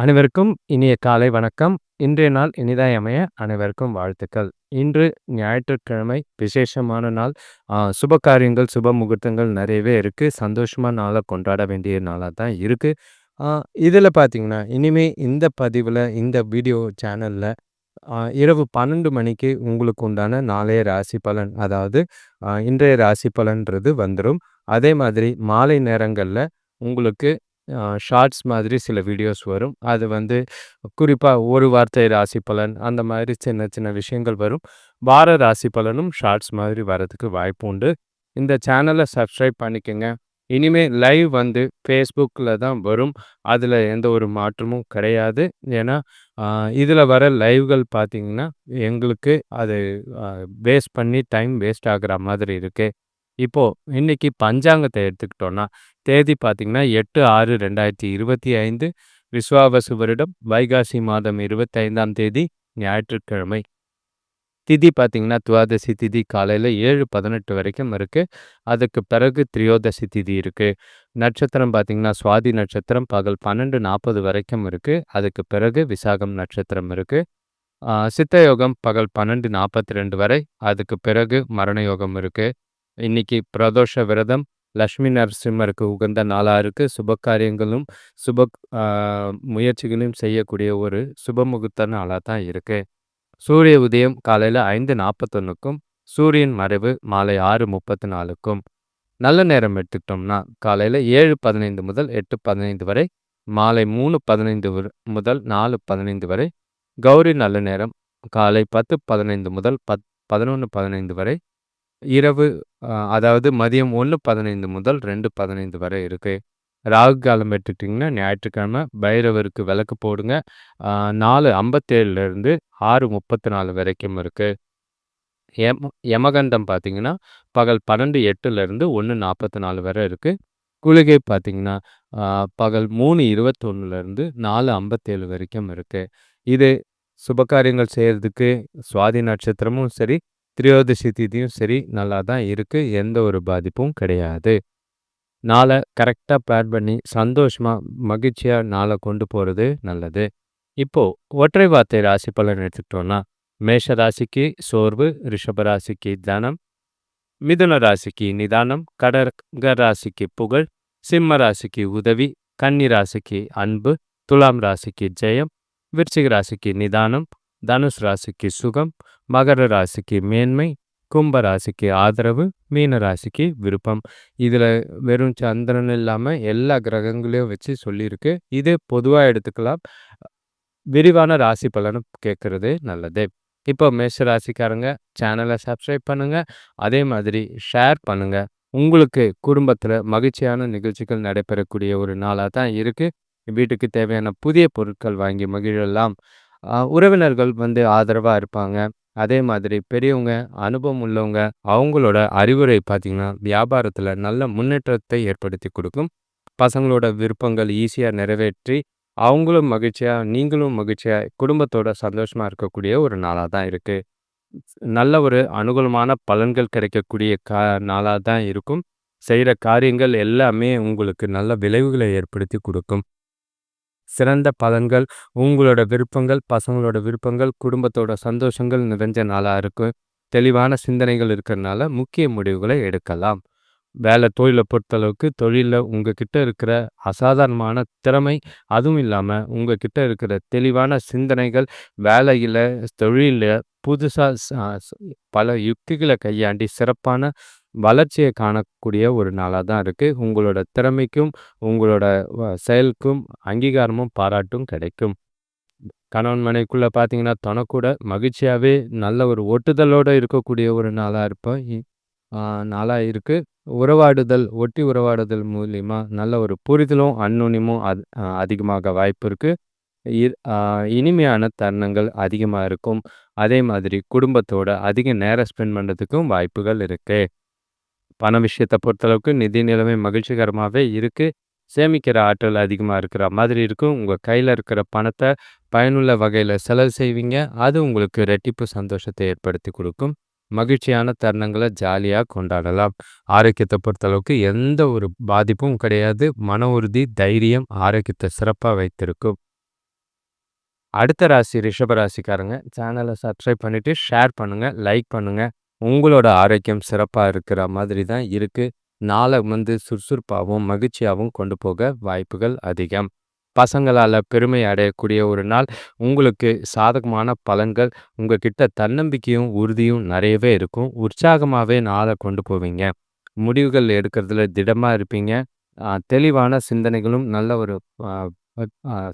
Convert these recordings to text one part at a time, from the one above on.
அனைவருக்கும் இனிய காலை வணக்கம். இன்றைய நாள் இனிதாய் அமைய அனைவருக்கும் வாழ்த்துக்கள். இன்று ஞாயிற்றுக்கிழமை விசேஷமான நாள். சுப காரியங்கள், சுப முகூர்த்தங்கள் நிறையவே இருக்குது சந்தோஷமாக நாளை கொண்டாட வேண்டிய நாளாக தான் இருக்குது இதில் பார்த்தீங்கன்னா, இனிமே இந்த பதிவில் இந்த வீடியோ சேனலில் இரவு 12 மணிக்கு உங்களுக்கு உண்டான நாளைய ராசி பலன், அதாவது இன்றைய ராசி பலன்றது வந்துடும் அதே மாதிரி மாலை நேரங்களில் உங்களுக்கு ஷார்ட்ஸ் மாதிரி சில வீடியோஸ் வரும். அது வந்து குறிப்பாக ஒரு வார்த்தை ராசி பலன் அந்த மாதிரி சின்ன சின்ன விஷயங்கள் வரும். வார ராசி பலனும் ஷார்ட்ஸ் மாதிரி வரதுக்கு வாய்ப்பு உண்டு. இந்த சேனலை சப்ஸ்கிரைப் பண்ணிக்கங்க. இனிமே லைவ் வந்து ஃபேஸ்புக்கில் தான் வரும். அதில் எந்த ஒரு மாற்றமும் கிடையாது. ஏன்னா, இதில் வர லைவ்கள் பார்த்தீங்கன்னா, எங்களுக்கு அது வேஸ்ட் பண்ணி டைம் வேஸ்ட் ஆகுற மாதிரி இருக்குது இப்போ இன்னைக்கு பஞ்சாங்கத்தை எடுத்துக்கிட்டோன்னா தேதி பார்த்தீங்கன்னா 8/6/2025 விஸ்வாவசு வருடம் வைகாசி மாதம் 25ஆம் தேதி ஞாயிற்றுக்கிழமை. திதி பார்த்தீங்கன்னா, துவாதசி திதி காலையில் ஏழு பதினெட்டு வரைக்கும் இருக்குது அதுக்கு பிறகு திரியோதசி திதி இருக்குது நட்சத்திரம் பார்த்தீங்கன்னா, சுவாதி நட்சத்திரம் பகல் 12:40 வரைக்கும் இருக்குது அதுக்கு பிறகு விசாகம் நட்சத்திரம் இருக்குது சித்தயோகம் பகல் பன்னெண்டு நாற்பத்தி ரெண்டு வரை. அதுக்கு பிறகு மரண யோகம் இன்னைக்கு பிரதோஷ விரதம் லக்ஷ்மி நரசிம்மருக்கு உகந்த நாளாக இருக்குது சுப காரியங்களும், சுப முயற்சிகளையும் செய்யக்கூடிய ஒரு சுப நாளாக தான் இருக்கு. சூரிய உதயம் காலையில 5:41க்கும், சூரியன் மறைவு மாலை 6:34க்கும். நல்ல நேரம் எடுத்துக்கிட்டோம்னா, காலையில 7:15 முதல் 8:15 வரை, மாலை மூணு பதினைந்து முதல் 4:15 வரை. கௌரி நல்ல நேரம் காலை 10:15 முதல் பத் 11:15 வரை. இரவு அ அதாவது மதியம் 1:15 முதல் 2:15 வரை இருக்கு. ராகு காலம் எடுத்துக்கிட்டிங்கன்னா, ஞாயிற்றுக்கிழமை பைரவருக்கு விளக்கு போடுங்க. ஆறு 4:57லேருந்து 6:34 வரைக்கும் இருக்கு. யம யமகண்டம் பார்த்தீங்கன்னா, பகல் 12:08லேருந்து 1:44 வரை இருக்கு. குளிகை பார்த்தீங்கன்னா, மூணு பகல் 3:21லேருந்து 4:57 வரைக்கும் இருக்கு. இது சுப காரியங்கள் செய்றதுக்கு சுவாதி நட்சத்திரமும் சரி, திரியோதசி திதியும் சரி நல்லா தான் இருக்கு. எந்த ஒரு பாதிப்பும் கிடையாது. நாள கரெக்டாக பிளான் பண்ணி சந்தோஷமாக மகிழ்ச்சியா நாளை கொண்டு போறது நல்லது. இப்போ ஒற்றை வார்த்தை ராசி பலன் எடுத்துக்கிட்டோம்னா, மேஷ ராசிக்கு சோர்வு, ரிஷப ராசிக்கு தனம், மிதுன ராசிக்கு நிதானம், கடக ராசிக்கு புகழ், சிம்ம ராசிக்கு உதவி, கன்னி ராசிக்கு அன்பு, துலாம் ராசிக்கு ஜெயம், விருச்சிக ராசிக்கு நிதானம், தனுஷ் ராசிக்கு சுகம், மகர ராசிக்கு மேன்மை, கும்ப ராசிக்கு ஆதரவு, மீன ராசிக்கு விருப்பம். இதில் வெறும் சந்திரன் இல்லாமல் எல்லா கிரகங்களையும் வச்சு சொல்லியிருக்கு. இது பொதுவாக எடுத்துக்கலாம். விரிவான ராசி பலனும் கேட்கறது நல்லது. இப்போ மேஷ ராசிக்காரங்க சேனலை சப்ஸ்கிரைப் பண்ணுங்க. அதே மாதிரி ஷேர் பண்ணுங்க. உங்களுக்கு குடும்பத்தில் மகிழ்ச்சியான நிகழ்ச்சிகள் நடைபெறக்கூடிய ஒரு நாளாக தான் இருக்கு. வீட்டுக்கு தேவையான புதிய பொருட்கள் வாங்கி மகிழலாம். உறவினர்கள் வந்து ஆதரவாக இருப்பாங்க. அதே மாதிரி பெரியவங்க, அனுபவம் உள்ளவங்க, அவங்களோட அறிவுரை பார்த்தீங்கன்னா, வியாபாரத்தில் நல்ல முன்னேற்றத்தை ஏற்படுத்தி கொடுக்கும் பசங்களோட விருப்பங்கள் ஈஸியாக நிறைவேற்றி, அவங்களும் மகிழ்ச்சியாக நீங்களும் மகிழ்ச்சியாக குடும்பத்தோட சந்தோஷமாக இருக்கக்கூடிய ஒரு நாளாக தான் இருக்குது நல்ல ஒரு அனுகூலமான பலன்கள் கிடைக்கக்கூடிய கா நாளாக தான் இருக்கும். செய்கிற காரியங்கள் எல்லாமே உங்களுக்கு நல்ல விளைவுகளை ஏற்படுத்தி கொடுக்கும் சிறந்த பலன்கள், உங்களோட விருப்பங்கள், பசங்களோட விருப்பங்கள், குடும்பத்தோட சந்தோஷங்கள் நிறைஞ்ச நாளாக இருக்கும். தெளிவான சிந்தனைகள் இருக்கிறனால முக்கிய முடிவுகளை எடுக்கலாம். வேலை தொழிலை பொறுத்தளவுக்கு தொழிலில் உங்ககிட்ட இருக்கிற அசாதாரணமான திறமை, அதுவும் இல்லாமல் உங்ககிட்ட இருக்கிற தெளிவான சிந்தனைகள், வேலையில் தொழிலில் புதுசாக பல யுக்திகளை கையாண்டி சிறப்பான வளர்ச்சியை காணக்கூடிய ஒரு நாளாக தான் இருக்குது உங்களோட திறமைக்கும், உங்களோட செயலுக்கும் அங்கீகாரமும், பாராட்டும் கிடைக்கும். கணவன் மனைக்குள்ளே பார்த்தீங்கன்னா, தனக்கூட மகிழ்ச்சியாகவே மகிழ்ச்சியாவே நல்ல ஒரு ஒட்டுதலோட இருக்கக்கூடிய ஒரு நாளாக இருப்போம். நாளாக இருக்குது உறவாடுதல், ஒட்டி உறவாடுதல் மூலிமா நல்ல ஒரு புரிதலும், அந்யோன்யமும் அ அதிகமாக வாய்ப்பு இருக்குது இ இனிமையான தருணங்கள் அதிகமாக இருக்கும். அதே மாதிரி குடும்பத்தோட அதிக நேரம் ஸ்பெண்ட் பண்ணுறதுக்கும் வாய்ப்புகள் இருக்குது பண விஷயத்தை பொறுத்தளவுக்கு நிதி நிலைமை மகிழ்ச்சிகரமாகவே இருக்குது சேமிக்கிற ஆற்றல் அதிகமாக இருக்கிற மாதிரி இருக்கும். உங்கள் கையில் இருக்கிற பணத்தை பயனுள்ள வகையில் செலவு செய்வீங்க. அது உங்களுக்கு ரெட்டிப்பு சந்தோஷத்தை ஏற்படுத்தி கொடுக்கும் மகிழ்ச்சியான தருணங்களை ஜாலியாக கொண்டாடலாம். ஆரோக்கியத்தை பொறுத்தளவுக்கு எந்த ஒரு பாதிப்பும் கிடையாது. மன உறுதி, தைரியம் ஆரோக்கியத்தை சிறப்பாக வைத்திருக்கும். அடுத்த ராசி ரிஷப ராசிக்காரங்க சேனலை சப்ஸ்கிரைப் பண்ணிவிட்டு ஷேர் பண்ணுங்கள் லைக் பண்ணுங்கள் உங்களோட ஆரோக்கியம் சிறப்பாக இருக்கிற மாதிரி தான் இருக்குது நாளை வந்து சுறுசுறுப்பாகவும் மகிழ்ச்சியாகவும் கொண்டு போக வாய்ப்புகள் அதிகம். பசங்களால் பெருமை அடையக்கூடிய ஒரு நாள். உங்களுக்கு சாதகமான பலன்கள் உங்ககிட்ட தன்னம்பிக்கையும் உறுதியும் நிறையவே இருக்கும். உற்சாகமாகவே நாளை கொண்டு போவீங்க. முடிவுகள் எடுக்கிறதுல திடமாக இருப்பீங்க. தெளிவான சிந்தனைகளும் நல்ல ஒரு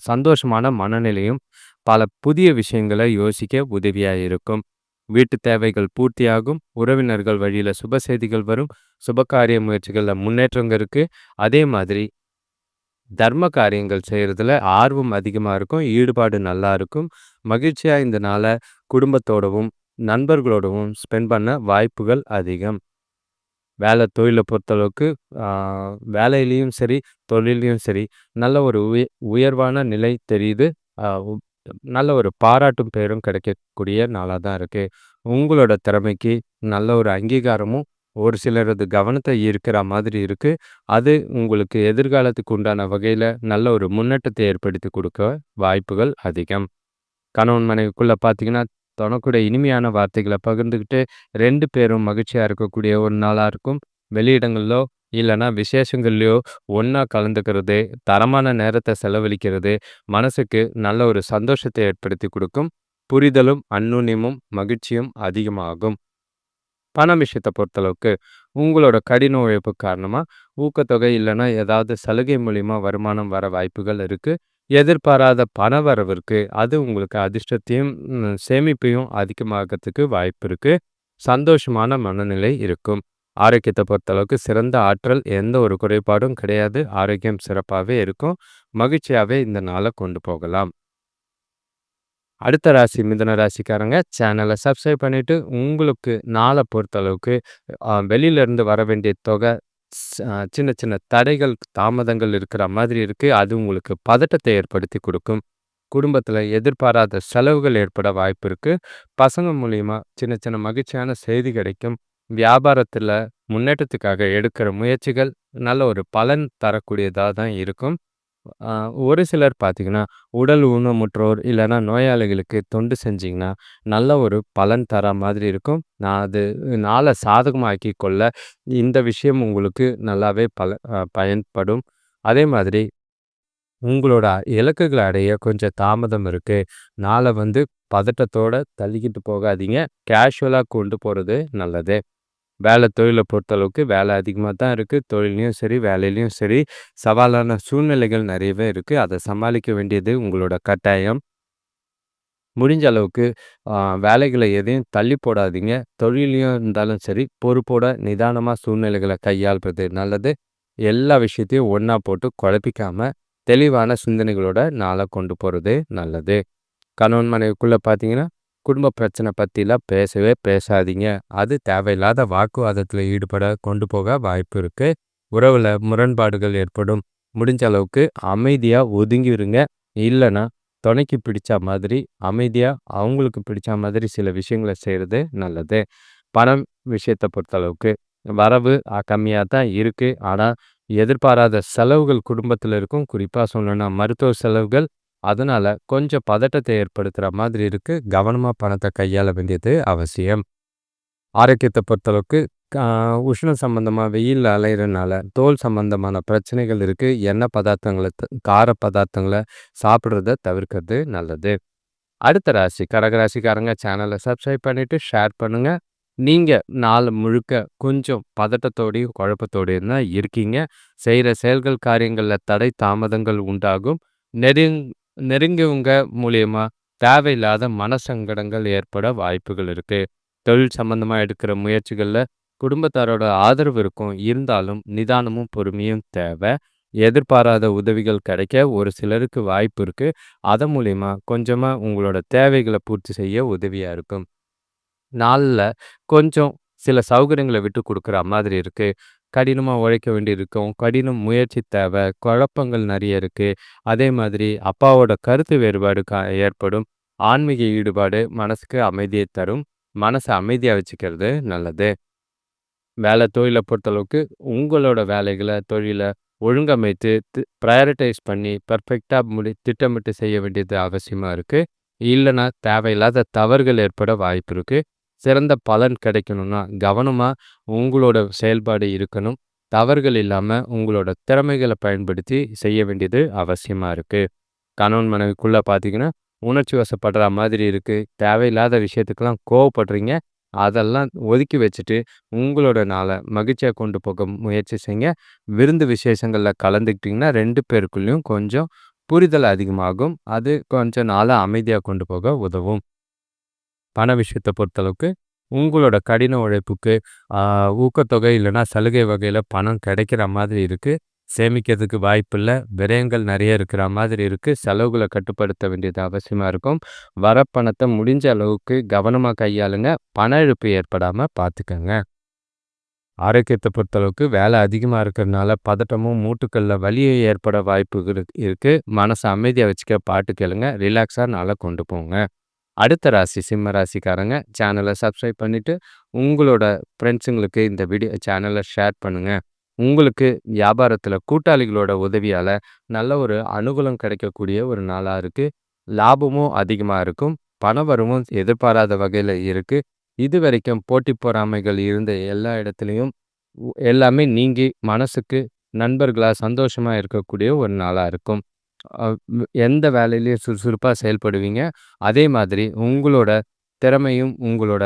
சந்தோஷமான மனநிலையும் பல புதிய விஷயங்களை யோசிக்க உதவியாக இருக்கும். வீட்டு தேவைகள் பூர்த்தியாகும் உறவினர்கள் வழியில் சுப செய்திகள் வரும் சுபகாரிய முயற்சிகளில் முன்னேற்றங்க இருக்குது அதே மாதிரி தர்ம காரியங்கள் செய்கிறதுல ஆர்வம் அதிகமாக இருக்கும் ஈடுபாடு நல்லா இருக்கும். மகிழ்ச்சியாக இந்த நாளை குடும்பத்தோடவும் நண்பர்களோடவும் ஸ்பெண்ட் பண்ண வாய்ப்புகள் அதிகம். வேலை தொழிலை பொறுத்தளவுக்கு வேலையிலையும் சரி தொழிலையும் சரி நல்ல ஒரு உய உயர்வான நிலை தெரியுது. நல்ல ஒரு பாராட்டும் பேரும் கிடைக்கக்கூடிய நாளாக தான் இருக்குது உங்களோட திறமைக்கு நல்ல ஒரு அங்கீகாரமும் ஒரு சிலரது கவனத்தை ஈர்க்கிற மாதிரி இருக்குது அது உங்களுக்கு எதிர்காலத்துக்கு உண்டான வகையில் நல்ல ஒரு முன்னேற்றத்தை ஏற்படுத்தி கொடுக்க வாய்ப்புகள் அதிகம். கணவன் மனைவிக்குள்ளே பார்த்தீங்கன்னா தனக்குடைய இனிமையான வார்த்தைகளை பகிர்ந்துக்கிட்டு ரெண்டு பேரும் மகிழ்ச்சியாக இருக்கக்கூடிய ஒரு நாளாக இருக்கும். வெளியிடங்களிலோ இல்லைன்னா விசேஷங்கள்லையோ ஒன்றா கலந்துக்கிறது தரமான நேரத்தை செலவழிக்கிறது மனசுக்கு நல்ல ஒரு சந்தோஷத்தை ஏற்படுத்தி கொடுக்கும் புரிதலும் அந்நுண்ணியமும் மகிழ்ச்சியும் அதிகமாகும். பண விஷயத்தை பொறுத்தளவுக்கு உங்களோட கடின உழைப்பு காரணமாக ஊக்கத்தொகை இல்லைன்னா ஏதாவது சலுகை மூலிமா வருமானம் வர வாய்ப்புகள் இருக்குது எதிர்பாராத பண வரவிற்கு அது உங்களுக்கு அதிர்ஷ்டத்தையும் சேமிப்பையும் அதிகமாகறதுக்கு வாய்ப்பு இருக்குது சந்தோஷமான மனநிலை இருக்கும். ஆரோக்கியத்தை பொறுத்தளவுக்கு சிறந்த ஆற்றல் எந்த ஒரு குறைபாடும் கிடையாது. ஆரோக்கியம் சிறப்பாகவே இருக்கும். மகிழ்ச்சியாகவே இந்த நாளை கொண்டு போகலாம். அடுத்த ராசி மிதன ராசிக்காரங்க சேனலை சப்ஸ்கிரைப் பண்ணிவிட்டு உங்களுக்கு நாளை பொறுத்தளவுக்கு வெளியிலேருந்து வர வேண்டிய தொகை சின்ன சின்ன தடைகள் தாமதங்கள் இருக்கிற மாதிரி இருக்குது அது உங்களுக்கு பதட்டத்தை ஏற்படுத்தி கொடுக்கும். குடும்பத்தில் எதிர்பாராத செலவுகள் ஏற்பட வாய்ப்பு இருக்குது பசங்க மூலிமா சின்ன சின்ன மகிழ்ச்சியான செய்தி கிடைக்கும். வியாபாரத்தில் முன்னேற்றத்துக்காக எடுக்கிற முயற்சிகள் நல்ல ஒரு பலன் தரக்கூடியதாக தான் இருக்கும் ஒரு சிலர் பார்த்திங்கன்னா உடல் ஊனமுற்றோர் இல்லைன்னா நோயாளிகளுக்கு தொண்டு செஞ்சிங்கன்னா நல்ல ஒரு பலன் தர மாதிரி இருக்கும். நான் அது நாளை சாதகமாக்கி கொள்ள இந்த விஷயம் உங்களுக்கு நல்லாவே பல பயன்படும். அதே மாதிரி உங்களோட இலக்குகளை அடைய கொஞ்சம் தாமதம் இருக்குது நாளை வந்து பதட்டத்தோட தள்ளிக்கிட்டு போகாதீங்க. கேஷுவலாக கொண்டு போகிறது நல்லது. வேலை தொழிலை பொறுத்தளவுக்கு வேலை அதிகமாக தான் இருக்குது தொழிலையும் சரி வேலையிலையும் சரி. சவாலான சூழ்நிலைகள் நிறையவே இருக்குது அதை சமாளிக்க வேண்டியது உங்களோட கட்டாயம். முடிஞ்ச அளவுக்கு வேலைகளை எதையும் தள்ளி போடாதீங்க. தொழிலையும் இருந்தாலும் சரி பொறுப்போட நிதானமாக சூழ்நிலைகளை கையாள்றது நல்லது. எல்லா விஷயத்தையும் ஒன்றா போட்டு குழப்பிக்காம தெளிவான சிந்தனைகளோட நாளை கொண்டு போகிறது நல்லது. கணவன் மனைவிக்குள்ளே பார்த்தீங்கன்னா குடும்ப பிரச்சனை பற்றிலாம் பேசவே பேசாதீங்க. அது தேவையில்லாத வாக்குவாதத்தில் ஈடுபட கொண்டு போக வாய்ப்பு இருக்குது உறவில் முரண்பாடுகள் ஏற்படும். முடிஞ்ச அளவுக்கு அமைதியாக ஒதுங்கிடுங்க இல்லைன்னா துணைக்கு பிடிச்ச மாதிரி அமைதியாக அவங்களுக்கு பிடிச்ச மாதிரி சில விஷயங்களை செய்கிறது நல்லது. பணம் விஷயத்தை பொறுத்தளவுக்கு வரவு கம்மியாக தான் இருக்குது ஆனால் எதிர்பாராத செலவுகள் குடும்பத்தில் இருக்கும். குறிப்பாக சொல்லணும்னா மருத்துவ செலவுகள் அதனால் கொஞ்சம் பதட்டத்தை ஏற்படுத்துகிற மாதிரி இருக்குது கவனமாக பணத்தை கையாள வேண்டியது அவசியம். ஆரோக்கியத்தை பொறுத்தளவுக்கு உஷ்ணம் சம்பந்தமாக வெயில் அலையிறனால தோல் சம்பந்தமான பிரச்சனைகள் இருக்குது எண்ணெய் பதார்த்தங்களை கார பதார்த்தங்களை சாப்பிட்றத தவிர்க்கிறது நல்லது. அடுத்த ராசி கடகராசிக்காரங்க சேனலை சப்ஸ்கிரைப் பண்ணிவிட்டு ஷேர் பண்ணுங்கள் நீங்கள் நாள் முழுக்க கொஞ்சம் பதட்டத்தோடையும் குழப்பத்தோடையும் தான் இருக்கீங்க. செய்கிற செயல்கள் காரியங்களில் தடை தாமதங்கள் உண்டாகும். நெருங் நெருங்கியவங்க மூலியமா தேவையில்லாத மனசங்கடங்கள் ஏற்பட வாய்ப்புகள் இருக்கு. தொழில் சம்மந்தமாக எடுக்கிற முயற்சிகளில் குடும்பத்தாரோட ஆதரவு இருக்கும். இருந்தாலும் நிதானமும் பொறுமையும் தேவை. எதிர்பாராத உதவிகள் கிடைக்க ஒரு சிலருக்கு வாய்ப்பு இருக்கு. அதன் மூலிமா கொஞ்சமாக உங்களோட தேவைகளை பூர்த்தி செய்ய உதவியாக இருக்கும். நாளில் கொஞ்சம் சில சௌகரியங்களை விட்டு கொடுக்குற மாதிரி இருக்கு. கடினமாக உழைக்க வேண்டியிருக்கும். கடினம் முயற்சி தேவை. குழப்பங்கள் நிறைய இருக்குது அதே மாதிரி அப்பாவோட கருத்து வேறுபாடு கா ஏற்படும். ஆன்மீக ஈடுபாடு மனசுக்கு அமைதியை தரும். மனசை அமைதியாக வச்சுக்கிறது நல்லது. வேலை தொழிலை பொறுத்தளவுக்கு உங்களோட வேலைகளை தொழிலை ஒழுங்கமைத்து ப்ரையாரிட்டைஸ் பண்ணி பெர்ஃபெக்ட்டா முடி திட்டமிட்டு செய்ய வேண்டியது அவசியமா இருக்கு. இல்லன்னா தேவையில்லாத தவறுகள் ஏற்பட வாய்ப்பு இருக்கு. சிறந்த பலன் கிடைக்கணும்னா கவனமாக உங்களோட செயல்பாடு இருக்கணும். தவறுகள் இல்லாமல் உங்களோட திறமைகளை பயன்படுத்தி செய்ய வேண்டியது அவசியமாக இருக்குது கணவன் மனைவிக்குள்ளே பார்த்தீங்கன்னா, உணர்ச்சி வசப்படுற மாதிரி இருக்குது தேவையில்லாத விஷயத்துக்கெல்லாம் கோவப்படுறீங்க. அதெல்லாம் ஒதுக்கி வச்சுட்டு, உங்களோட நாளை மகிழ்ச்சியாக கொண்டு போக முயற்சி செய்யுங்க. விருந்து விசேஷங்களில் கலந்துக்கிட்டிங்கன்னா ரெண்டு பேருக்குள்ளேயும் கொஞ்சம் புரிதல் அதிகமாகும். அது கொஞ்சம் நாளாக அமைதியாக கொண்டு போக உதவும். பண விஷயத்தை பொறுத்தளவுக்கு, உங்களோட கடின உழைப்புக்கு ஊக்கத்தொகை இல்லைன்னா சலுகை வகையில் பணம் கிடைக்கிற மாதிரி இருக்குது சேமிக்கிறதுக்கு வாய்ப்பில்லை விரயங்கள் நிறைய இருக்கிற மாதிரி இருக்குது செலவுகளை கட்டுப்படுத்த வேண்டியது அவசியமாக இருக்கும். வர பணத்தை முடிஞ்ச அளவுக்கு கவனமாக கையாளுங்க. பண இழப்பு ஏற்படாமல் பார்த்துக்கோங்க ஆரோக்கியத்தை பொறுத்தளவுக்கு வேலை அதிகமாக இருக்கிறனால பதட்டமும், மூட்டுக்களில் வலியும் ஏற்பட வாய்ப்புகள் இருக்குது மனசை அமைதியாக வச்சுக்க பாட்டு கேளுங்க. ரிலாக்ஸாக நல்லா கொண்டு போங்க. அடுத்த ராசி சிம்ம ராசிக்காரங்க சேனலை சப்ஸ்கிரைப் பண்ணிவிட்டு உங்களோட ஃப்ரெண்ட்ஸுங்களுக்கு இந்த வீடியோ சேனலை ஷேர் பண்ணுங்கள் உங்களுக்கு வியாபாரத்தில் கூட்டாளிகளோட உதவியால் நல்ல ஒரு அனுகூலம் கிடைக்கக்கூடிய ஒரு நாளாக இருக்குது லாபமும் அதிகமாக இருக்கும். பணவரமும் எதிர்பாராத வகையில் இருக்குது இது வரைக்கும் போட்டி பொறாமைகள் இருந்த எல்லா இடத்துலையும் எல்லாமே நீங்கி மனசுக்கு நண்பர்களாக சந்தோஷமாக இருக்கக்கூடிய ஒரு நாளாக இருக்கும். எந்த வேலையிலையும் சுறுசுறுப்பாக செயல்படுவீங்க. அதே மாதிரி உங்களோட திறமையும், உங்களோட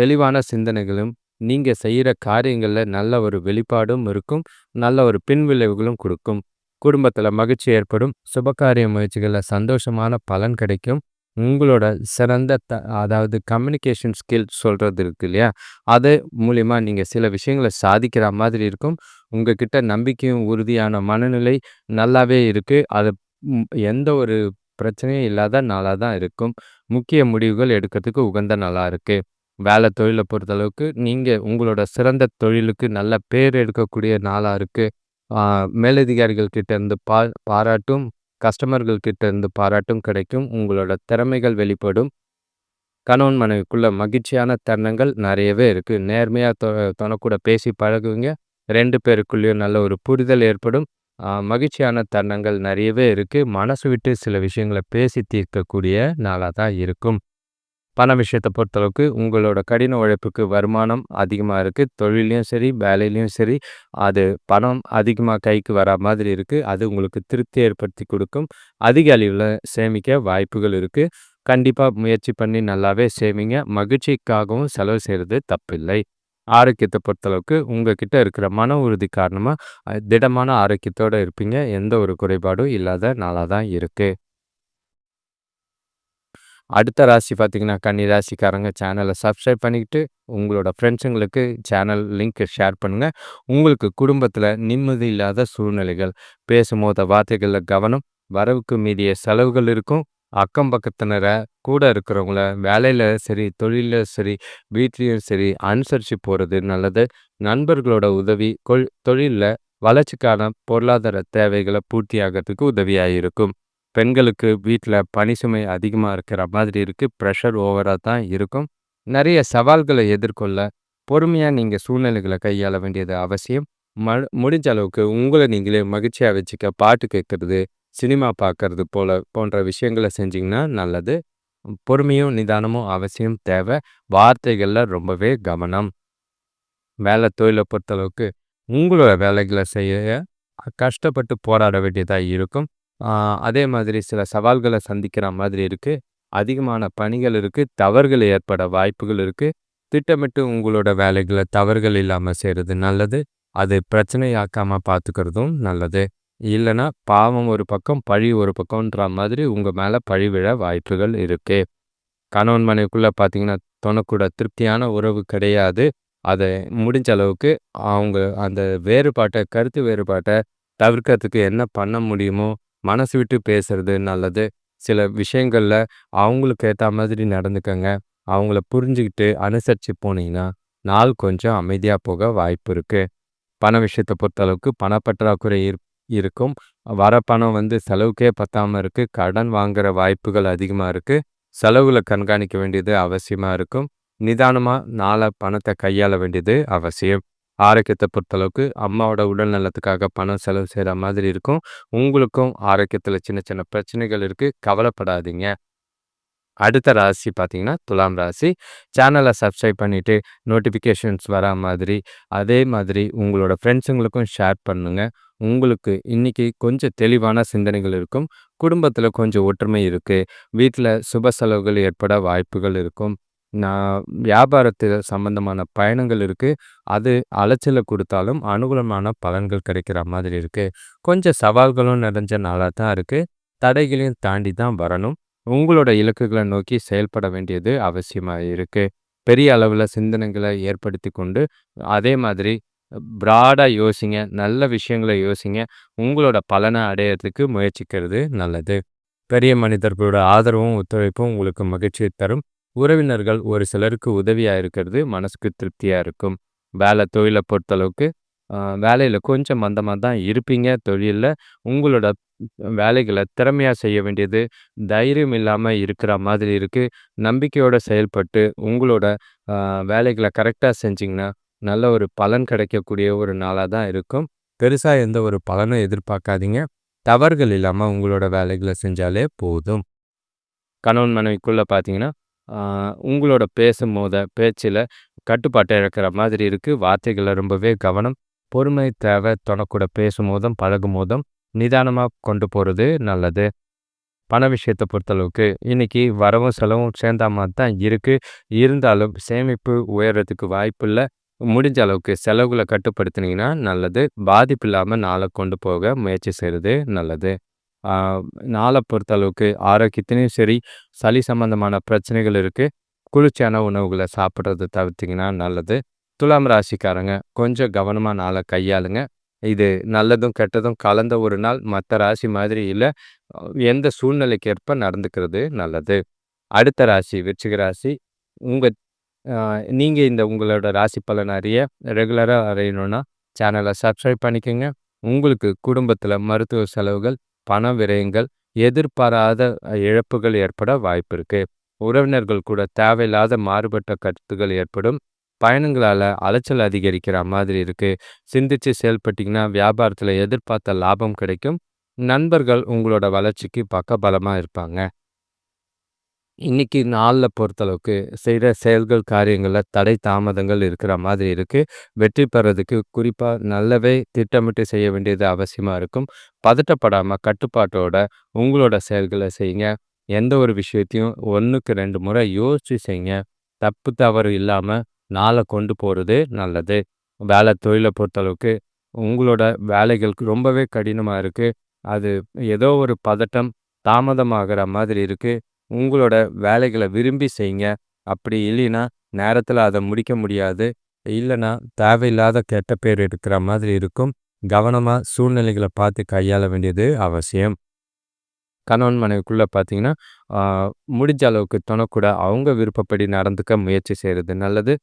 தெளிவான சிந்தனைகளும் நீங்கள் செய்கிற காரியங்களில் நல்ல ஒரு வெளிப்பாடும் இருக்கும். நல்ல ஒரு பின்விளைவுகளும் கொடுக்கும் குடும்பத்தில் மகிழ்ச்சி ஏற்படும். சுபகாரிய முயற்சிகளில் சந்தோஷமான பலன் கிடைக்கும். உங்களோட சிறந்த த அதாவது கம்யூனிகேஷன் ஸ்கில் சொல்கிறது இருக்கு இல்லையா? அது மூலிமா நீங்கள் சில விஷயங்கள சாதிக்கிற மாதிரி இருக்கும். உங்ககிட்ட நம்பிக்கையும், உறுதியான மனநிலை நல்லாவே இருக்குது அது ம் எந்த ஒரு பிரச்சனையும் இல்லாத நாளா தான் இருக்கும். முக்கிய முடிவுகள் எடுக்கிறதுக்கு உகந்த நாளா இருக்கு. வேலை தொழில பொறுத்தளவுக்கு, நீங்க உங்களோட சிறந்த தொழிலுக்கு நல்ல பேர் எடுக்கக்கூடிய நாளா இருக்கு. ஆ மேலதிகாரிகள் கிட்ட இருந்து பா பாராட்டும், கஸ்டமர்கள் கிட்ட இருந்து பாராட்டும் கிடைக்கும். உங்களோட திறமைகள் வெளிப்படும். கணவன் மனைவிக்குள்ள மகிழ்ச்சியான தருணங்கள் நெறையவே இருக்கு. நேர்மையா தொ தொணக்கூட பேசி பழகுவீங்க. 2 பேருக்குள்ளேயும் நல்ல ஒரு புரிதல் ஏற்படும். மகிழ்ச்சியான தருணங்கள் நிறையவே இருக்குது மனசு விட்டு சில விஷயங்கள பேசி தீர்க்கக்கூடிய நாளாக தான் இருக்கும். பண விஷயத்தை பொறுத்தளவுக்கு, உங்களோட கடின உழைப்புக்கு வருமானம் அதிகமாக இருக்குது தொழிலையும் சரி, வேலையிலையும் சரி, அது பணம் அதிகமாக கைக்கு வரா மாதிரி இருக்குது அது உங்களுக்கு திருப்தி ஏற்படுத்தி கொடுக்கும் அதிக அளவில் சேமிக்க வாய்ப்புகள் இருக்குது கண்டிப்பாக முயற்சி பண்ணி நல்லாவே சேமிங்க. மகிழ்ச்சிக்காகவும் செலவு செய்கிறது தப்பில்லை. ஆரோக்கியத்தை பொறுத்தளவுக்கு, உங்ககிட்ட இருக்கிற மன உறுதி காரணமாக திடமான ஆரோக்கியத்தோடு இருப்பீங்க. எந்த ஒரு குறைபாடும் இல்லாத நாளாக தான் இருக்குது அடுத்த ராசி பார்த்தீங்கன்னா, கன்னி ராசிக்காரங்க சேனலை சப்ஸ்கிரைப் பண்ணிக்கிட்டு, உங்களோட ஃப்ரெண்ட்ஸுங்களுக்கு சேனல் லிங்க்கை ஷேர் பண்ணுங்கள் உங்களுக்கு குடும்பத்தில் நிம்மதி இல்லாத சூழ்நிலைகள், பேசும்போத வார்த்தைகளில் கவனம், வரவுக்கு மீறிய செலவுகள் இருக்கும். அக்கம் பக்கத்தினரை கூட இருக்கிறவங்கள, வேலையில் சரி, தொழிலில் சரி, வீட்லேயும் சரி அனுசரித்து போகிறது நல்லது. நண்பர்களோட உதவி கொள் தொழிலில் வளர்ச்சிக்கான பொருளாதார தேவைகளை பூர்த்தி ஆகிறதுக்கு உதவியாக இருக்கும். பெண்களுக்கு வீட்டில் பணி சுமை அதிகமாக இருக்கிற மாதிரி இருக்குது ப்ரெஷர் ஓவராக தான் இருக்கும். நிறைய சவால்களை எதிர்கொள்ள, பொறுமையாக நீங்கள் சூழ்நிலைகளை கையாள வேண்டியது அவசியம். ம முடிஞ்ச அளவுக்கு உங்களை நீங்களே மகிழ்ச்சியாக வச்சுக்க பாட்டு கேட்கறது, சினிமா பார்க்கறது போல போன்ற விஷயங்கள செஞ்சீங்கன்னா நல்லது. பொறுமையும், நிதானமும் அவசியம் தேவை வார்த்தைகள்ல ரொம்பவே கவனம். வேலை தொழில பொறுத்தளவுக்கு, உங்களோட வேலைகளை செய்ய கஷ்டப்பட்டு போராட வேண்டியதா இருக்கும். அதே மாதிரி சில சவால்களை சந்திக்கிற மாதிரி இருக்கு. அதிகமான பணிகள் இருக்கு. தவறுகள் ஏற்பட வாய்ப்புகள் இருக்கு. திட்டமிட்டு உங்களோட வேலைகளை தவறுகள் இல்லாமல் செய்கிறது நல்லது. அது பிரச்சனையாக்காம பார்த்துக்கிறதும் நல்லது. இல்லைன்னா பாவம் ஒரு பக்கம், பழி ஒரு பக்கம்ன்ற மாதிரி உங்க மேல பழி விழ வாய்ப்புகள் இருக்கு. கணவன் மனைவிக்குள்ள பார்த்தீங்கன்னா, தொனக்கூட திருப்தியான உறவு கிடையாது. அத முடிஞ்ச அளவுக்கு அவங்க அந்த வேறுபாட்ட, கருத்து வேறுபாட்ட தவிர்க்கிறதுக்கு என்ன பண்ண முடியுமோ, மனசு விட்டு பேசுறது நல்லது. சில விஷயங்கள்ல அவங்களுக்கு ஏற்ற மாதிரி நடந்துக்கங்க. அவங்கள புரிஞ்சுகிட்டு, அனுசரிச்சு போனீங்கன்னா, நாள் கொஞ்சம் அமைதியா போக வாய்ப்பு இருக்கு. பண விஷயத்தை பொறுத்தளவுக்கு பணப்பற்றாக்குறை இருக்கும். வர பணம் வந்து செலவுக்கே பத்தாமல் இருக்குது கடன் வாங்குகிற வாய்ப்புகள் அதிகமாக இருக்குது செலவில் கண்காணிக்க வேண்டியது அவசியமாக இருக்கும். நிதானமாக நாளை பணத்தை கையாள வேண்டியது அவசியம். ஆரோக்கியத்தை பொறுத்தளவுக்கு அம்மாவோட உடல் நலத்துக்காக பணம் செலவு செய்கிற மாதிரி இருக்கும் உங்களுக்கும் ஆரோக்கியத்தில் சின்ன சின்ன பிரச்சனைகள் இருக்குது கவலைப்படாதீங்க அடுத்த ராசி பார்த்தீங்கன்னா துலாம் ராசி. சேனலை சப்ஸ்கிரைப் பண்ணிவிட்டு நோட்டிஃபிகேஷன்ஸ் வரா மாதிரி அதே மாதிரி உங்களோட ஃப்ரெண்ட்ஸுங்களுக்கும் ஷேர் பண்ணுங்கள் உங்களுக்கு இன்றைக்கி கொஞ்சம் தெளிவான சிந்தனைகள் இருக்கும். குடும்பத்தில் கொஞ்சம் ஒற்றுமை இருக்குது வீட்டில் சுப செலவுகள் ஏற்பட வாய்ப்புகள் இருக்கும். நான் வியாபாரத்தில் சம்மந்தமான பயணங்கள் இருக்குது அது அலைச்சலை கொடுத்தாலும் அனுகூலமான பலன்கள் கிடைக்கிற மாதிரி இருக்குது கொஞ்சம் சவால்களும் நிறைஞ்ச நாளாக தான் இருக்குது தடைகளையும் தாண்டி தான் வரணும். உங்களோட இலக்குகளை நோக்கி செயல்பட வேண்டியது அவசியமாக இருக்குது பெரிய அளவில் சிந்தனைகளை ஏற்படுத்தி கொண்டு அதே மாதிரி ப்ராடாக யோசிங்க நல்ல விஷயங்களை யோசிங்க. உங்களோட பலனை அடையிறதுக்கு முயற்சிக்கிறது நல்லது. பெரிய மனிதர்களோட ஆதரவும் ஒத்துழைப்பும் உங்களுக்கு மகிழ்ச்சியை தரும். உறவினர்கள் ஒரு சிலருக்கு உதவியாக இருக்கிறது மனசுக்கு திருப்தியாக இருக்கும். வேலை தொழிலை பொறுத்தளவுக்கு வேலையில் கொஞ்சம் மந்தமாக தான் இருப்பீங்க தொழிலில். உங்களோட வேலைகளை திறமையாக செய்ய வேண்டியது தைரியம் இல்லாமல் இருக்கிற மாதிரி இருக்குது நம்பிக்கையோடு செயல்பட்டு உங்களோட வேலைகளை கரெக்டாக செஞ்சிங்கன்னா நல்ல ஒரு பலன் கிடைக்கக்கூடிய ஒரு நாளாக தான் இருக்கும். பெருசாக எந்த ஒரு பலனும் எதிர்பார்க்காதீங்க. தவறுகள் இல்லாமல் உங்களோட வேலைகளை செஞ்சாலே போதும். கணவன் மனைவிக்குள்ளே பார்த்தீங்கன்னா உங்களோட பேசும்போத பேச்சில் கட்டுப்பாட்டை இழக்கிற மாதிரி இருக்குது வார்த்தைகளை ரொம்பவே கவனம். பொறுமை தேவை தொணக்கூட பேசும்போதும் பழகும் போதும் நிதானமாக கொண்டு போகிறது நல்லது. பண விஷயத்தை பொறுத்தளவுக்கு இன்றைக்கி வரவும் செலவும் சேர்ந்தா மாதிரி தான் இருக்குது இருந்தாலும் சேமிப்பு உயர்றதுக்கு வாய்ப்பு இல்லை. முடிஞ்ச அளவுக்கு செலவுகளை கட்டுப்படுத்தினீங்கன்னா நல்லது. பாதிப்பு இல்லாமல் நாளை கொண்டு போக முயற்சி செய்கிறது நல்லது. நாளை பொறுத்தளவுக்கு ஆரோக்கியத்திலையும் சரி சளி சம்மந்தமான பிரச்சனைகள் இருக்குது குளிர்ச்சியான உணவுகளை சாப்பிட்றது தவிர்த்திங்கன்னா நல்லது. துலாம் ராசிக்காரங்க கொஞ்சம் கவனமாக நாளை கையாளுங்க. இது நல்லதும் கெட்டதும் கலந்த ஒரு நாள் மற்ற ராசி மாதிரி இல்லை. எந்த சூழ்நிலைக்கு ஏற்ப நடந்துக்கிறது நல்லது. அடுத்த ராசி விருச்சிக ராசி உங்கள் நீங்கள் இந்த உங்களோட ராசி பலன் அறிய ரெகுலராக அறியணும்னா சேனலை சப்ஸ்கிரைப் பண்ணிக்கோங்க. உங்களுக்கு குடும்பத்தில் மருத்துவ செலவுகள் பண விரயங்கள் எதிர்பாராத இழப்புகள் ஏற்பட வாய்ப்பு இருக்குது உறவினர்கள் கூட தேவையில்லாத மாறுபட்ட கருத்துகள் ஏற்படும். பயணங்களால் அலைச்சல் அதிகரிக்கிற மாதிரி இருக்குது சிந்திச்சு செயல்பட்டிங்கன்னா வியாபாரத்தில் எதிர்பார்த்த லாபம் கிடைக்கும். நண்பர்கள் உங்களோட வளர்ச்சிக்கு பக்கபலமாக இருப்பாங்க. இன்னைக்கு நாளில் பொறுத்தளவுக்கு செய்கிற செயல்கள் காரியங்களில் தடை தாமதங்கள் இருக்கிற மாதிரி இருக்குது வெற்றி பெறதுக்கு குறிப்பாக நல்லவே திட்டமிட்டு செய்ய வேண்டியது அவசியமாக இருக்கும். பதட்டப்படாமல் கட்டுப்பாட்டோட உங்களோட செயல்களை செய்யுங்க. எந்த ஒரு விஷயத்தையும் ஒன்றுக்கு ரெண்டு முறை யோசித்து செய்யுங்க. தப்பு தவறு இல்லாமல் நாளை கொண்டு போகிறது நல்லது. வேலை தொழிலை பொறுத்தளவுக்கு உங்களோட வேலைகளுக்கு ரொம்பவே கடினமாக இருக்குது அது ஏதோ ஒரு பதட்டம் தாமதமாகிற மாதிரி இருக்குது உங்களோட வேலைகளை விரும்பி செய்யுங்க. அப்படி இல்லைன்னா நேரத்தில் அதை முடிக்க முடியாது. இல்லைன்னா தேவையில்லாத கெட்ட பேர் இருக்கிற மாதிரி இருக்கும். கவனமாக சூழ்நிலைகளை பார்த்து கையாள வேண்டியது அவசியம். கணவன் மனைவிக்குள்ளே பார்த்தீங்கன்னா முடிஞ்ச அளவுக்கு துணக்கூட அவங்க விருப்பப்படி நடந்துக்க முயற்சி செய்கிறது நல்லது.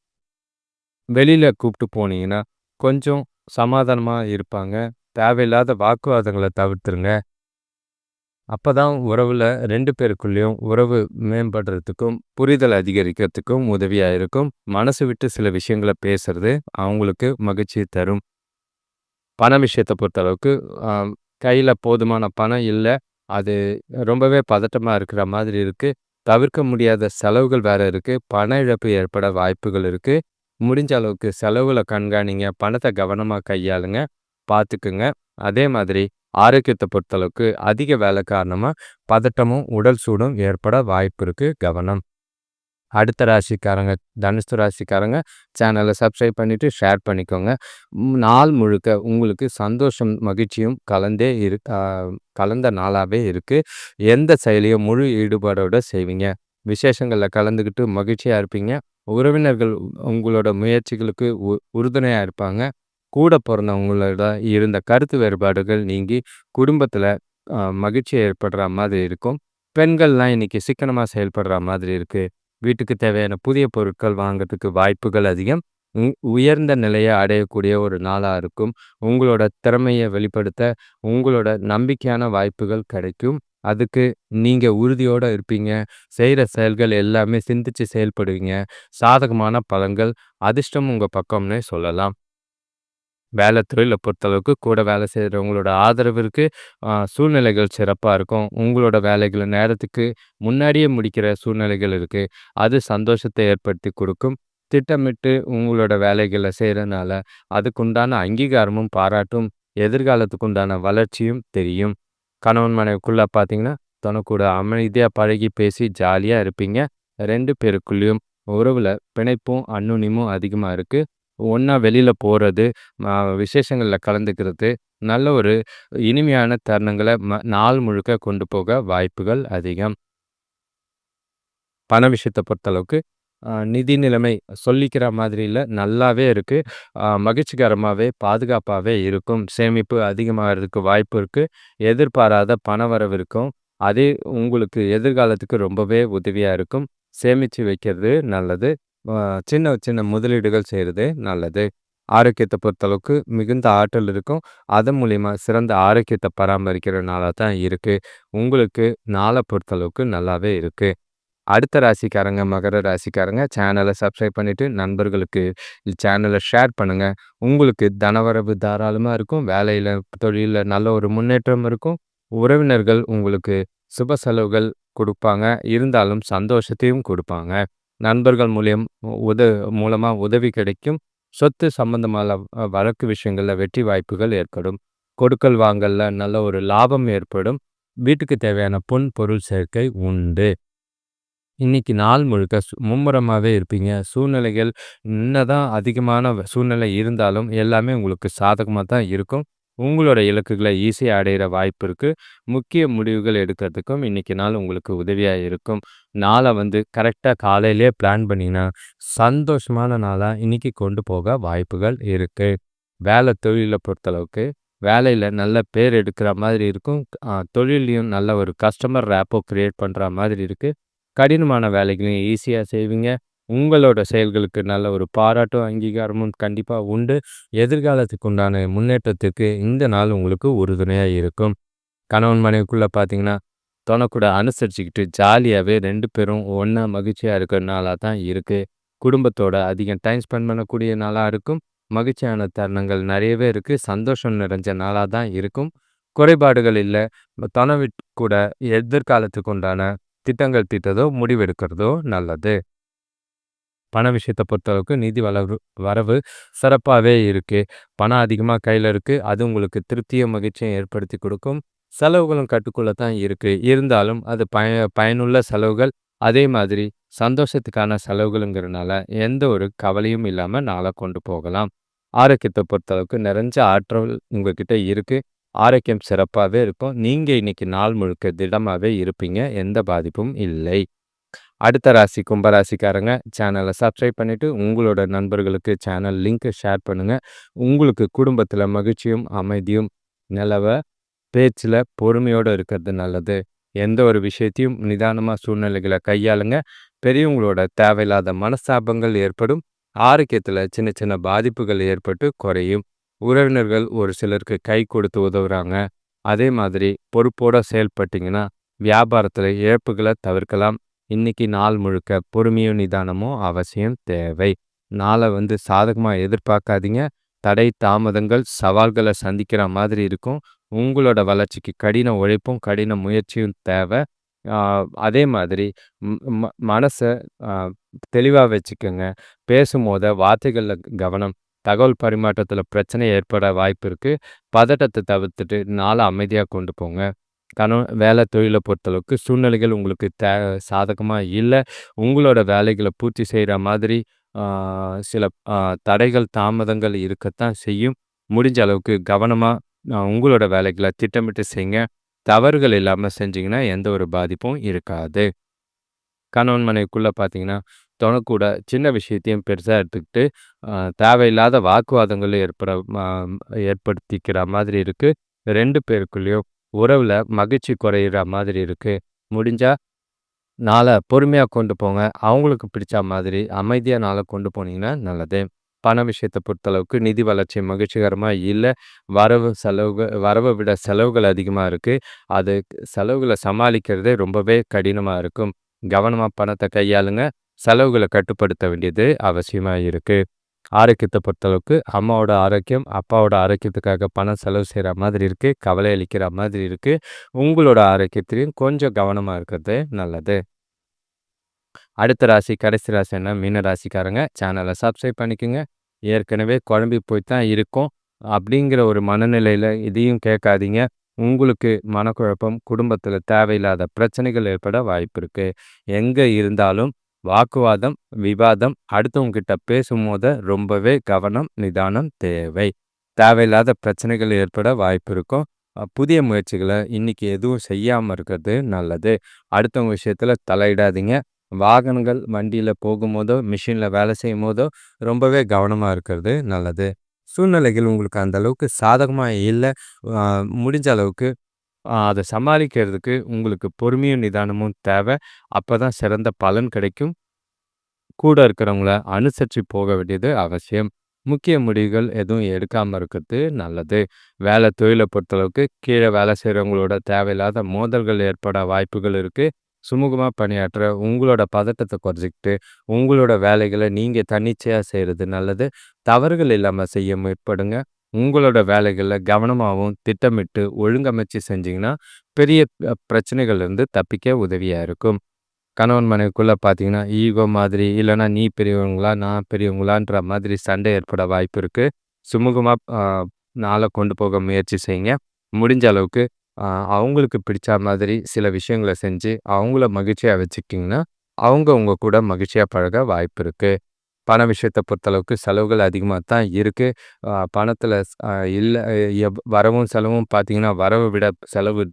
வெளியில் கூப்பிட்டு போனீங்கன்னா கொஞ்சம் சமாதானமாக இருப்பாங்க. தேவையில்லாத வாக்குவாதங்களை தவிர்த்துருங்க. அப்போ தான் உறவில் ரெண்டு பேருக்குள்ளேயும் உறவு மேம்படுறதுக்கும் புரிதல் அதிகரிக்கிறதுக்கும் உதவியாக இருக்கும். மனசு விட்டு சில விஷயங்களை பேசுறது அவங்களுக்கு மகிழ்ச்சி தரும். பண விஷயத்தை பொறுத்தளவுக்கு கையில் போதுமான பணம் இல்லை. அது ரொம்பவே பதட்டமாக இருக்கிற மாதிரி இருக்குது தவிர்க்க முடியாத செலவுகள் வேறு இருக்குது பண இழப்பு ஏற்பட வாய்ப்புகள் இருக்குது முடிஞ்ச அளவுக்கு செலவில் கண்காணிங்க பணத்தை கவனமாக கையாளுங்க பார்த்துக்குங்க அதே மாதிரி ஆரோக்கியத்தை பொறுத்தளவுக்கு அதிக வேலை காரணமாக பதட்டமும் உடல் சூடும் ஏற்பட வாய்ப்பு இருக்குது கவனம். அடுத்த ராசிக்காரங்க தனுசு ராசிக்காரங்க சேனலை சப்ஸ்கிரைப் பண்ணிவிட்டு ஷேர் பண்ணிக்கோங்க. நாள் முழுக்க உங்களுக்கு சந்தோஷம் மகிழ்ச்சியும் கலந்தே இரு கலந்த நாளாகவே இருக்குது எந்த செயலையும் முழு ஈடுபாடோடு செய்வீங்க. விசேஷங்களில் கலந்துக்கிட்டு மகிழ்ச்சியாக இருப்பீங்க. உறவினர்கள் உங்களோட முயற்சிகளுக்கு உ உறுதுணையாக இருப்பாங்க. கூட பிறந்தவங்களோட இருந்த கருத்து வேறுபாடுகள் நீங்கி குடும்பத்தில் மகிழ்ச்சி ஏற்படுற மாதிரி இருக்கும். பெண்கள்லாம் இன்றைக்கி சிக்கனமாக செயல்படுற மாதிரி இருக்குது வீட்டுக்கு தேவையான புதிய பொருட்கள் வாங்கிறதுக்கு வாய்ப்புகள் அதிகம். உயர்ந்த நிலையை அடையக்கூடிய ஒரு நாளாக இருக்கும். உங்களோட திறமையை வெளிப்படுத்த உங்களோட நம்பிக்கையான வாய்ப்புகள் கிடைக்கும். அதுக்கு நீங்கள் உறுதியோடு இருப்பீங்க செய்கிற செயல்கள் எல்லாமே சிந்தித்து செயல்படுவீங்க சாதகமான பலன்கள் அதிர்ஷ்டம் உங்கள் பக்கம்னே சொல்லலாம் வேலை தொழிலை பொறுத்தளவுக்கு கூட வேலை செய்கிறவங்களோட ஆதரவு இருக்கு. சூழ்நிலைகள் சிறப்பாக இருக்கும். உங்களோட வேலைகளை நேரத்துக்கு முன்னாடியே முடிக்கிற சூழ்நிலைகள் இருக்குது அது சந்தோஷத்தை ஏற்படுத்தி கொடுக்கும் திட்டமிட்டு உங்களோட வேலைகளை செய்கிறனால அதுக்குண்டான அங்கீகாரமும், பாராட்டும், எதிர்காலத்துக்கு உண்டான வளர்ச்சியும் தெரியும். கணவன் மனைவிக்குள்ள பார்த்தீங்கன்னா, தனக்கூட அமைதியா பழகி பேசி ஜாலியா இருப்பீங்க. ரெண்டு பேருக்குள்ளயும் உறவுல பிணைப்பும், அன்னுனிமும் அதிகமா இருக்கு. ஒன்றா வெளியில போறது, விசேஷங்களில் விசேஷங்கள்ல கலந்துக்கிறது, நல்ல ஒரு இனிமையான தருணங்கள ம நாள் முழுக்க கொண்டு போக வாய்ப்புகள் அதிகம். பண விஷயத்த பொறுத்தளவுக்கு, நிதி நிலைமை சொல்லிக்கிற மாதிரியில் நல்லாவே இருக்குது மகிழ்ச்சிகரமாகவே பாதுகாப்பாகவே இருக்கும். சேமிப்பு அதிகமாகறதுக்கு வாய்ப்பு இருக்குது எதிர்பாராத பணவரவு இருக்கும். அதே உங்களுக்கு எதிர்காலத்துக்கு ரொம்பவே உதவியாக இருக்கும். சேமிச்சு வைக்கிறது நல்லது. சின்ன சின்ன முதலீடுகள் செய்கிறது நல்லது. ஆரோக்கியத்தை பொறுத்தளவுக்கு மிகுந்த ஆற்றல் இருக்கும். அதன் மூலிமா சிறந்த ஆரோக்கியத்தை பராமரிக்கிறனால தான் இருக்குது உங்களுக்கு நாளை பொறுத்தளவுக்கு நல்லாவே இருக்குது அடுத்த ராசிக்காரங்க, மகர ராசிக்காரங்க சேனலை சப்ஸ்கிரைப் பண்ணிவிட்டு நண்பர்களுக்கு சேனலை ஷேர் பண்ணுங்கள் உங்களுக்கு தனவரவு தாராளமாக இருக்கும். வேலையில் தொழிலில் நல்ல ஒரு முன்னேற்றம் இருக்கும். உறவினர்கள் உங்களுக்கு சுப செலவுகள் கொடுப்பாங்க இருந்தாலும் சந்தோஷத்தையும் கொடுப்பாங்க நண்பர்கள் மூலியம் உத மூலமாக உதவி கிடைக்கும். சொத்து சம்பந்தமான வழக்கு விஷயங்களில் வெற்றி வாய்ப்புகள் ஏற்படும். கொடுக்கல் வாங்கலில் நல்ல ஒரு லாபம் ஏற்படும். வீட்டுக்கு தேவையான பொன், பொருள் சேர்க்கை உண்டு. இன்னைக்கு நாள் முழுக்க சு இருப்பீங்க. சூழ்நிலைகள் என்னதான் அதிகமான சூழ்நிலை இருந்தாலும், எல்லாமே உங்களுக்கு சாதகமாக தான் இருக்கும். உங்களோட இலக்குகளை ஈஸியாக அடையிற வாய்ப்பு இருக்குது முக்கிய முடிவுகள் எடுக்கிறதுக்கும் இன்னைக்கு நாள் உங்களுக்கு உதவியாக இருக்கும். நாளை வந்து கரெக்டாக காலையிலே பிளான் பண்ணீங்கன்னா, சந்தோஷமான நாளாக இன்னைக்கு கொண்டு போக வாய்ப்புகள் இருக்குது வேலை தொழிலை பொறுத்தளவுக்கு, வேலையில் நல்ல பேர் எடுக்கிற மாதிரி இருக்கும். தொழிலையும் நல்ல ஒரு கஸ்டமர் ரேப்போ க்ரியேட் பண்ணுற மாதிரி இருக்குது கடினமான வேலைகளையும் ஈஸியாக செய்வீங்க. உங்களோட செயல்களுக்கு நல்ல ஒரு பாராட்டும், அங்கீகாரமும் கண்டிப்பாக உண்டு. எதிர்காலத்துக்கு உண்டான முன்னேற்றத்துக்கு இந்த நாள் உங்களுக்கு உறுதுணையாக இருக்கும். கணவன் மனைவிக்குள்ளே பார்த்தீங்கன்னா, தொணக்கூட அனுசரிச்சுக்கிட்டு ஜாலியாகவே ரெண்டு பேரும் ஒன்றா மகிழ்ச்சியாக இருக்கிற நாளாக தான் இருக்குது குடும்பத்தோட அதிகம் டைம் ஸ்பெண்ட் பண்ணக்கூடிய நாளாக இருக்கும். மகிழ்ச்சியான தருணங்கள் நிறையவே இருக்குது சந்தோஷம் நிறைஞ்ச நாளாக தான் இருக்கும். குறைபாடுகள் இல்லை துணை கூட எதிர்காலத்துக்கு உண்டான திட்டங்கள் தீட்டதோ முடிவெடுக்கிறதோ நல்லது. பண விஷயத்தை பொறுத்தளவுக்கு நிதி வளவு வரவு சிறப்பாவே இருக்கு. பணம் அதிகமா கையில இருக்கு. அது உங்களுக்கு திருப்தியும், மகிழ்ச்சியும் ஏற்படுத்தி கொடுக்கும் செலவுகளும் கட்டுக்குள்ள தான் இருக்கு. இருந்தாலும் அது பய பயனுள்ள செலவுகள். அதே மாதிரி சந்தோஷத்துக்கான செலவுகளுங்கிறனால, எந்த ஒரு கவலையும் இல்லாம நாளை கொண்டு போகலாம். ஆரோக்கியத்தை பொறுத்தளவுக்கு நிறைஞ்ச ஆற்றல் உங்ககிட்ட இருக்கு. ஆரோக்கியம் சிறப்பாகவே இருக்கும். நீங்கள் இன்னைக்கு நாள் முழுக்க திடமாகவே இருப்பீங்க. எந்த பாதிப்பும் இல்லை. அடுத்த ராசி கும்பராசிக்காரங்க சேனலை சப்ஸ்கிரைப் பண்ணிவிட்டு உங்களோட நண்பர்களுக்கு சேனல் லிங்க்கை ஷேர் பண்ணுங்கள் உங்களுக்கு குடும்பத்தில் மகிழ்ச்சியும், அமைதியும் நிலவ, பேச்சில் பொறுமையோடு இருக்கிறது நல்லது. எந்த ஒரு விஷயத்தையும் நிதானமாக சூழ்நிலைகளை கையாளுங்க. பெரியவங்களோட தேவையில்லாத மனஸ்தாபங்கள் ஏற்படும். ஆரோக்கியத்தில் சின்ன சின்ன பாதிப்புகள் ஏற்பட்டு குறையும். உறவினர்கள் ஒரு சிலருக்கு கை கொடுத்து உதவுறாங்க. அதே மாதிரி பொறுப்போட செயல்பட்டீங்கன்னா, வியாபாரத்தில் இழப்புகளை தவிர்க்கலாம். இன்னைக்கு நாள் முழுக்க பொறுமையும், நிதானமும் அவசியம் தேவை. நாளை வந்து சாதகமாக எதிர்பார்க்காதீங்க. தடை, தாமதங்கள், சவால்களை சந்திக்கிற மாதிரி இருக்கும். உங்களோட வளர்ச்சிக்கு கடின உழைப்பும், கடின முயற்சியும் தேவை அதே மாதிரி மனசை ம வச்சுக்கோங்க பேசும்போத வார்த்தைகளில் கவனம். தகவல் பரிமாற்றத்தில் பிரச்சனை ஏற்பட வாய்ப்பு இருக்குது பதட்டத்தை தவிர்த்துட்டு நாளை அமைதியாக கொண்டு போங்க. கணவன் வேலை தொழிலை பொறுத்தளவுக்கு சூழ்நிலைகள் உங்களுக்கு தே சாதகமாக இல்லை உங்களோட வேலைகளை பூர்த்தி செய்கிற மாதிரி சில தடைகள், தாமதங்கள் இருக்கத்தான் செய்யும். முடிஞ்ச அளவுக்கு கவனமாக உங்களோட வேலைகளை திட்டமிட்டு செய்ங்க. தவறுகள் இல்லாமல் செஞ்சிங்கன்னா எந்த ஒரு பாதிப்பும் இருக்காது. கணவன் மனைவிக்குள்ளே பார்த்தீங்கன்னா, தொணக்கூட சின்ன விஷயத்தையும் பெருசாக எடுத்துக்கிட்டு, தேவையில்லாத வாக்குவாதங்கள் ஏற்பட ஏற்படுத்திக்கிற மாதிரி இருக்குது ரெண்டு பேருக்குள்ளேயும் உறவில் மகிழ்ச்சி குறையிற மாதிரி இருக்கு. முடிஞ்சால் நாளை பொறுமையாக கொண்டு போங்க. அவங்களுக்கு பிடிச்ச மாதிரி அமைதியாக நாளை கொண்டு போனீங்கன்னா நல்லது. பண விஷயத்தை பொறுத்தளவுக்கு நிதி வளர்ச்சி மகிழ்ச்சிகரமாக இல்லை வரவு, செலவுகள் வரவை விட செலவுகள் அதிகமாக இருக்குது அது செலவுகளை சமாளிக்கிறதே ரொம்பவே கடினமாக இருக்கும். கவனமாக பணத்தை கையாளுங்க. செலவுகளை கட்டுப்படுத்த வேண்டியது அவசியமாக இருக்குது ஆரோக்கியத்தை பொறுத்தளவுக்கு அம்மாவோட ஆரோக்கியம் அப்பாவோட ஆரோக்கியத்துக்காக பணம் செலவு செய்கிற மாதிரி இருக்குது கவலை அளிக்கிற மாதிரி இருக்குது உங்களோட ஆரோக்கியத்திலையும் கொஞ்சம் கவனமாக இருக்கிறது நல்லது. அடுத்த ராசி கடைசி ராசி என்ன? மீன ராசிக்காரங்க. சேனலை சப்ஸ்கிரைப் பண்ணிக்கோங்க. ஏற்கனவே குழம்பி போய் தான் இருக்கும். அப்படிங்கிற ஒரு மனநிலையில் இதையும் கேட்காதீங்க. உங்களுக்கு மனக்குழப்பம் குடும்பத்தில் தேவையில்லாத பிரச்சனைகள் ஏற்பட வாய்ப்பு இருக்குது எங்கே இருந்தாலும் வாக்குவாதம் விவாதம் அடுத்தவங்க கிட்ட பேசும்போது ரொம்பவே கவனம் நிதானம் தேவை. தேவையில்லாத பிரச்சனைகள் ஏற்பட வாய்ப்பு இருக்கும். புதிய முயற்சிகளை இன்னைக்கு எதுவும் செய்யாமல் இருக்கிறது நல்லது. அடுத்தவங்க விஷயத்தில் தலையிடாதீங்க. வாகனங்கள் வண்டியில் போகும்போதோ மிஷினில் வேலை செய்யும் போதோ ரொம்பவே கவனமாக இருக்கிறது நல்லது. சூழ்நிலைகள் உங்களுக்கு அந்த அளவுக்கு சாதகமாக இல்லை முடிஞ்ச அளவுக்கு அதை சமாளிக்கிறதுக்கு உங்களுக்கு பொறுமையும் நிதானமும் தேவை. அப்போ தான் சிறந்த பலன் கிடைக்கும். கூட இருக்கிறவங்கள அனுசரித்து போக வேண்டியது அவசியம். முக்கிய முடிவுகள் எதுவும் எடுக்காமல் இருக்கிறது நல்லது. வேலை தொழிலை பொறுத்தளவுக்கு கீழே வேலை செய்கிறவங்களோட தேவையில்லாத மோதல்கள் ஏற்பட வாய்ப்புகள் இருக்குது சுமூகமாக பணியாற்ற உங்களோட பதட்டத்தை குறைச்சிக்கிட்டு உங்களோட வேலைகளை நீங்கள் தன்னிச்சையாக செய்கிறது நல்லது. தவறுகள் இல்லாமல் செய்ய முற்படுங்க. உங்களோட வேலைகளில் கவனமாகவும் திட்டமிட்டு ஒழுங்கமைச்சு செஞ்சிங்கன்னா பெரிய பிரச்சனைகள்லேருந்து தப்பிக்க உதவியாக இருக்கும். கணவன் மனைவிக்குள்ளே பார்த்தீங்கன்னா ஈகோ மாதிரி இல்லைனா நீ பெரியவங்களா நான் பெரியவங்களான்ற மாதிரி சண்டை ஏற்பட வாய்ப்பு இருக்குது சுமூகமாக நாளை கொண்டு போக முயற்சி செய்யுங்க. முடிஞ்ச அளவுக்கு அவங்களுக்கு பிடிச்ச மாதிரி சில விஷயங்களை செஞ்சு அவங்கள மகிழ்ச்சியாக வச்சுக்கிங்கன்னா அவங்க உங்கள் கூட மகிழ்ச்சியாக பழக வாய்ப்பு இருக்குது பண விஷயத்தை பொறுத்தளவுக்கு செலவுகள் அதிகமாக தான் இருக்குது பணத்தில் இல்லை எவ் வரவும் செலவும் பார்த்தீங்கன்னா வரவை விட செலவு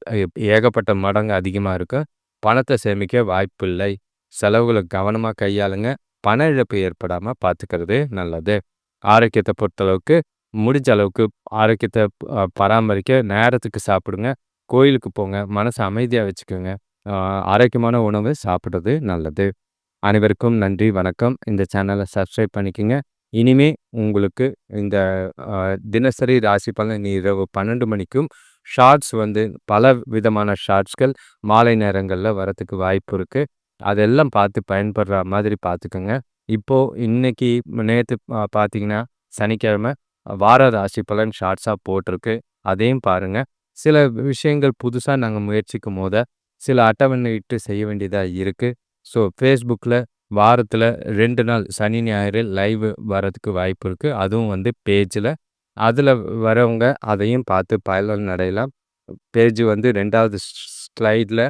ஏகப்பட்ட மடங்கு அதிகமாக இருக்கும் பணத்தை சேமிக்க வாய்ப்பில்லை. செலவுகளை கவனமாக கையாளுங்க. பண இழப்பு ஏற்படாமல் பார்த்துக்கிறது நல்லது. ஆரோக்கியத்தை பொறுத்தளவுக்கு முடிஞ்ச அளவுக்கு ஆரோக்கியத்தை பராமரிக்க நேரத்துக்கு சாப்பிடுங்க. கோயிலுக்கு போங்க. மனசை அமைதியாக வச்சுக்கோங்க. ஆரோக்கியமான உணவு சாப்பிட்றது நல்லது. அனைவருக்கும் நன்றி வணக்கம். இந்த சேனலை சப்ஸ்கிரைப் பண்ணிக்கோங்க. இனிமே உங்களுக்கு இந்த தினசரி ராசி பலன் இரவு பன்னெண்டு மணிக்கும் ஷார்ட்ஸ் வந்து பல விதமான ஷார்ட்ஸ்கள் மாலை நேரங்களில் வரத்துக்கு வாய்ப்பு இருக்குது அதெல்லாம் பார்த்து பயன்படுற மாதிரி பார்த்துக்கோங்க. இப்போது இன்னைக்கு நேற்று பார்த்தீங்கன்னா சனிக்கிழமை வார ராசி பலன் ஷார்ட்ஸாக போட்டிருக்கு. அதையும் பாருங்கள் சில விஷயங்கள் புதுசாக நாங்கள் முயற்சிக்கும் போத சில அட்டவணை இட்டு செய்ய வேண்டியதாக இருக்குது ஸோ ஃபேஸ்புக்கில் வாரத்தில் ரெண்டு நாள் சனி ஞாயிறு லைவ் வரதுக்கு வாய்ப்பு இருக்குது அதுவும் வந்து பேஜில் அதில் வரவங்க அதையும் பார்த்து பயன் அடையலாம் பேஜ் வந்து ரெண்டாவது ஸ்லைடில்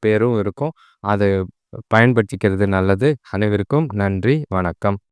பேரும் இருக்கும். அதை பயன்படுத்திக்கிறது நல்லது. அனைவருக்கும் நன்றி. வணக்கம்.